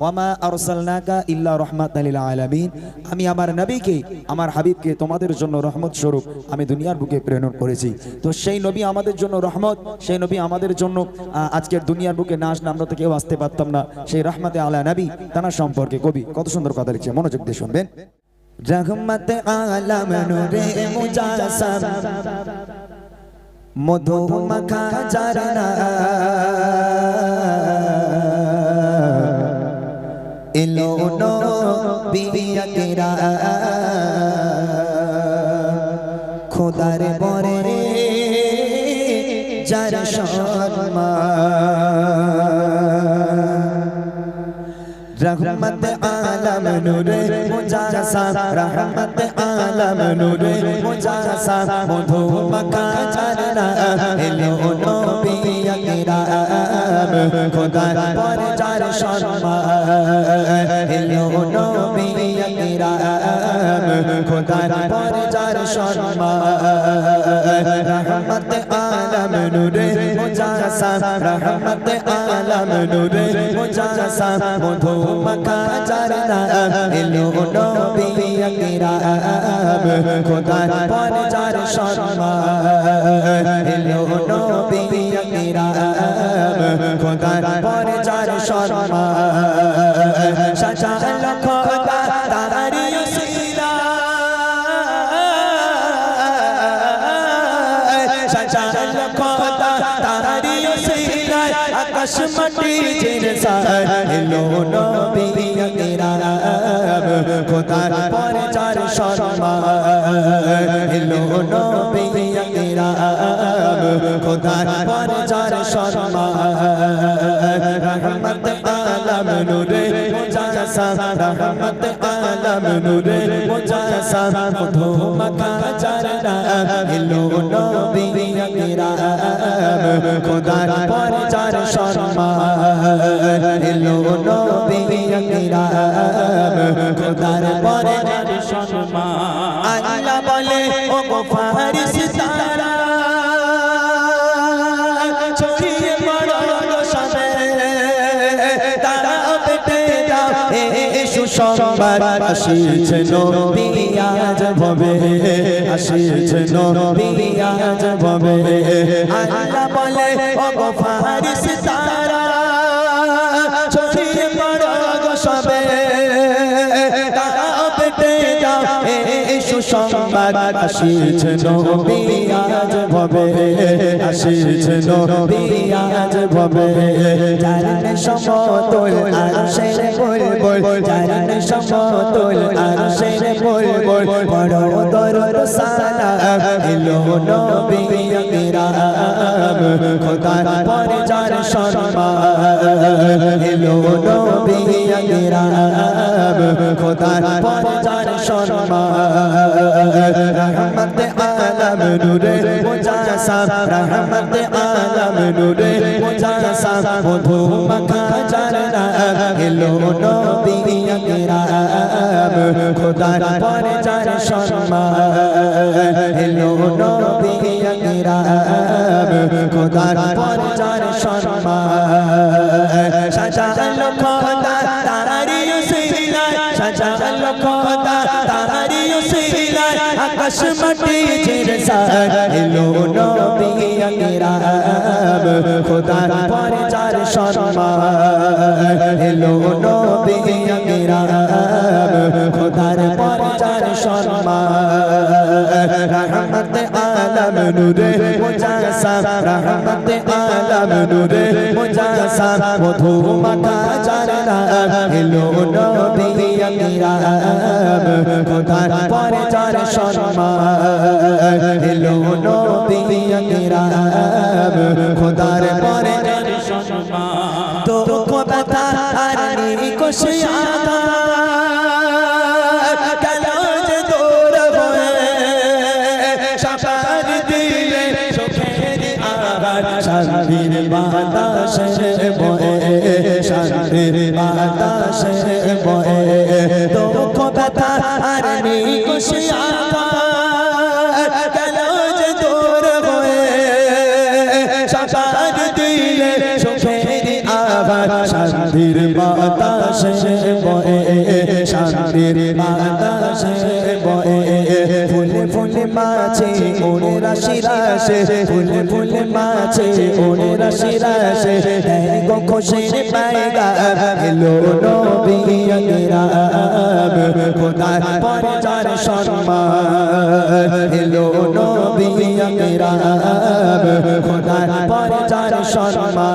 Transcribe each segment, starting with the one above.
ওয়ামা আরসালনাকা ইল্লা আমি আমার নবীকে, আমার হাবিবকে তোমাদের জন্য রহমত স্বরূপ আমি দুনিয়ার বুকে প্রেরণ করেছি। তো সেই নবী আমাদের জন্য রহমত, সেই নবী আমাদের জন্য আজকের দুনিয়ার বুকে না আসলে আমরা তো কেউ আসতে পারতাম না। সেই রহমতে আলা নবী তার সম্পর্কে কবি কত সুন্দর কথা লিখছে, মনোযোগ দিয়ে শুনবেন। আলম নূরে মুজাসসাম মধু ঝরনা নবিয়তেরা খোদার পরে যার সম্মান। রহমত আলম নূরে মুজাসা, রহমত আলম নূরে মুজাসা, মধু মাখা ঝরনা এলো নবী আকরাম খোদার পর যার সম্মান, এলো নবী খোদার পর যার সম্মান। রহমত আলম নূরে মুজাসা রহমত আলম নূরে মুজাসা মধু মাখা ঝরনা এলো নবী আকরাম। খোদার পর যার সম্মান, এলো নবী আকরাম। খোদার পর যার সম্মান। এলো নবী আকরাম খোদার পর যার সম্মান এলো নবী আকরাম খোদার পর যার সম্মান রহমত আলম নূরে মুজাসা রহমত আলম নূরে মুজাসা মধু মাখা এলো নবী আকরাম খোদার পর যার সম্মান এলো নবী আকরাম খোদার পর যার সম্মান আল্লাহ বলে ও গো এ সুসংবাদ আসিছে নবী আজ ভবে। আসিছে নবী আজ ভবে। আল্লাহ বলে ও গো ফারিস্তারা ছড়িয়ে পড়ো সবে। তারা পেটে দাও সুসংবাদ আসিছে নবী আজ ভবে। আসিছে আজ ভবে। জানে সমতল আর শের বল বল সমতল আর শের বল বল বড় দরদ সালা এলো নবী আকরাম খোদার পর যার সম্মান। এলো নবী আকরাম মাখা ঝরনা এলো নবী আকরাম খোদার পরে যার সম্মান এলো নবী আকরাম খোদার পর মাটি জিরসার এলো নবী আকরাম খোদার পর যার সম্মান এলো নবী আকরাম খোদার পর যার সম্মান রহমত আলম নূরে মুজাসা রহমত আলম নূরে মুজাসা মধু মাখা ঝরনা এলো নবী আকরাম খোদার পর যার সম্মান। এলো নবী আকরাম খোদার পর যার সম্মান। তো কথা আর নি আবার শান্তির বাতাসে বয়ে। শান্তির বাতাসে বয়ে। আর নেই খুশিয়াতা কালাজ দূর হয়ে। সাপার দিলে শান্তির বাতাসে বয়ে। শান্তির বাতাসে বয়ে। ফুলে ফুলে মাছে ওরে রাশি রাশে। ফুলে ফুলে মাছে ওরে রাশি রাশে। গো খুশির পায়গা এলো খোদার পর যার সম্মান। এলো নবী আকরাম, খোদার পর যার সম্মান।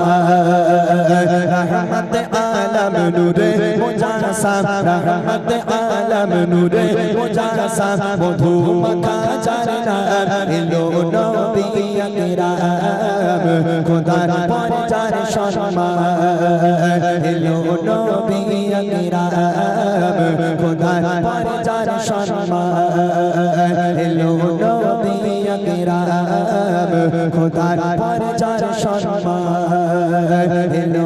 রহমত আলম নূরে মুজাসাম রহমত আলম নূরে মুজাসাম মধু মাখা নাম। এলো নবী আকরাম, খোদার পর যার সম্মান। এলো নবী আকরাম খোদার পর যার সম্মান এলো নবী আকরাম খোদার পর যার সম্মান এলো